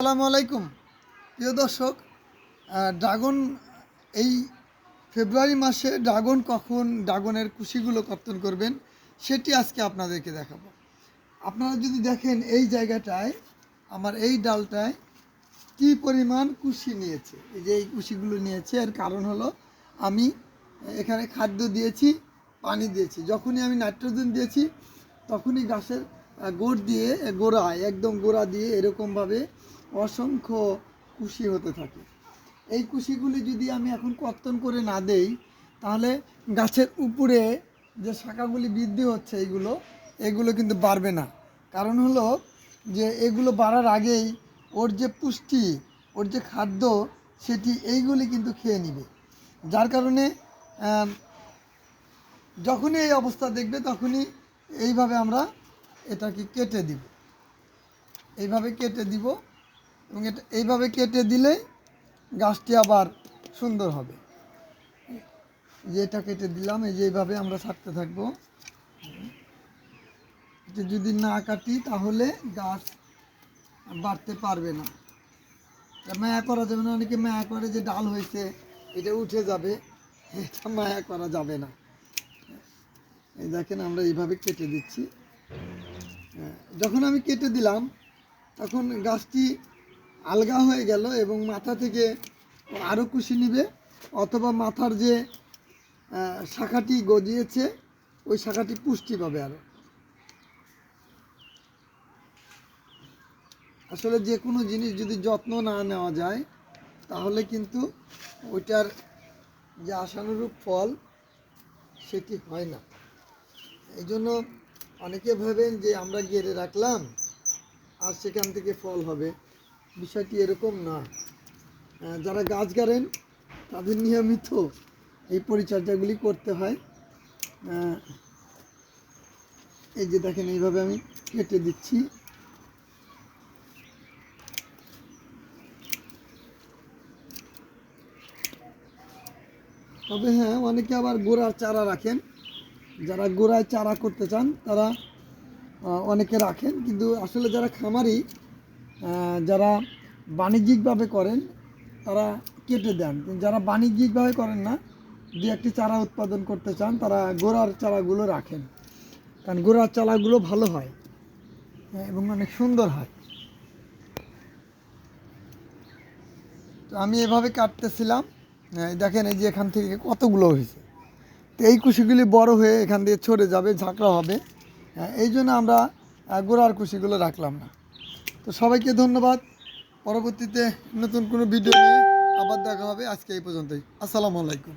আসসালামু আলাইকুম। প্রিয় দর্শক ড্রাগন, এই ফেব্রুয়ারি মাসে ড্রাগন কখন ড্রাগনের কুশিগুলো কর্তন করবেন, সেটি আজকে আপনাদেরকে দেখাবো। আপনারা যদি দেখেন এই জায়গাটায়, আমার এই ডালটায় কী পরিমাণ কুশি নিয়েছে, এই যে এই কুশিগুলো নিয়েছে, এর কারণ হলো আমি এখানে খাদ্য দিয়েছি, পানি দিয়েছি। যখনই আমি নাইট্রোজেন দিয়েছি, তখনই গাছের গোড় দিয়ে, গোড়ায়, একদম গোড়া দিয়ে এরকমভাবে অসংখ্য কুশি হতে থাকে। এই কুশিগুলি যদি আমি এখন কর্তন করে না দেই, তাহলে গাছের উপরে যে শাখাগুলি বৃদ্ধি হচ্ছে এইগুলো, এগুলো কিন্তু বাড়বে না। কারণ হলো যে এগুলো বাড়ার আগেই ওর যে পুষ্টি, ওর যে খাদ্য, সেটি এইগুলি কিন্তু খেয়ে নিবে। যার কারণে যখনই এই অবস্থা দেখবে, তখনই এইভাবে আমরা এটাকে কেটে দিব। এইভাবে কেটে দিব। এবং এটা এইভাবে কেটে দিলে গাছটি আবার সুন্দর হবে। যে এটা কেটে দিলাম এই যে এইভাবে আমরা ছাড়তে থাকব। এটা যদি না কাটি তাহলে গাছ বাড়তে পারবে না। মায়া করা যাবে না অনেকে মায়া করে যে ডাল হয়েছে এটা উঠে যাবে। এটা মায়া করা যাবে না। এই দেখেন আমরা এইভাবে কেটে দিচ্ছি। হ্যাঁ, যখন আমি কেটে দিলাম তখন গাছটি আলগা হয়ে গেল এবং মাথা থেকে আরও কুশি নিবে, অথবা মাথার যে শাখাটি গজিয়েছে, ওই শাখাটি পুষ্টি পাবে আরও আসলে যে কোনো জিনিস যদি যত্ন না নেওয়া যায়, তাহলে কিন্তু ওইটার যে আশানুরূপ ফল, সেটি হয় না। এই জন্য অনেকে ভাবেন যে আমরা গেড়ে রাখলাম, আর সেখান থেকে ফল হবে। বিষয়টি এরকম না। যারা গাছ গাড়েন, তাদের নিয়মিত এই পরিচর্যাগুলি করতে হয়। এই যে দেখেন, এইভাবে আমি কেটে দিচ্ছি। তবে হ্যাঁ অনেকে আবার গোড়ার চারা রাখেন। যারা গোড়ায় চারা করতে চান, তারা অনেকে রাখেন। কিন্তু আসলে যারা খামারি যারা বাণিজ্যিকভাবে করেন তারা কেটে দেন। যারা বাণিজ্যিকভাবে করেন না দু একটি চারা উৎপাদন করতে চান তারা গোড়ার চারাগুলো রাখেন। কারণ গোড়ার চারাগুলো ভালো হয় হ্যাঁ, এবং অনেক সুন্দর হয়। তো আমি এভাবে কাটতেছিলাম। হ্যাঁ, দেখেন এই যে এখান থেকে কতগুলো হয়েছে। তো এই কুশিগুলি বড় হয়ে এখান দিয়ে ছড়ে যাবে ঝাঁকড়া হবে। হ্যাঁ, এই জন্য আমরা গোড়ার কুশিগুলো রাখলাম না। তো সবাইকে ধন্যবাদ। পরবর্তীতে নতুন কোনো ভিডিও নিয়ে আবার দেখা হবে। আজকে এই পর্যন্তই। আসসালামু আলাইকুম।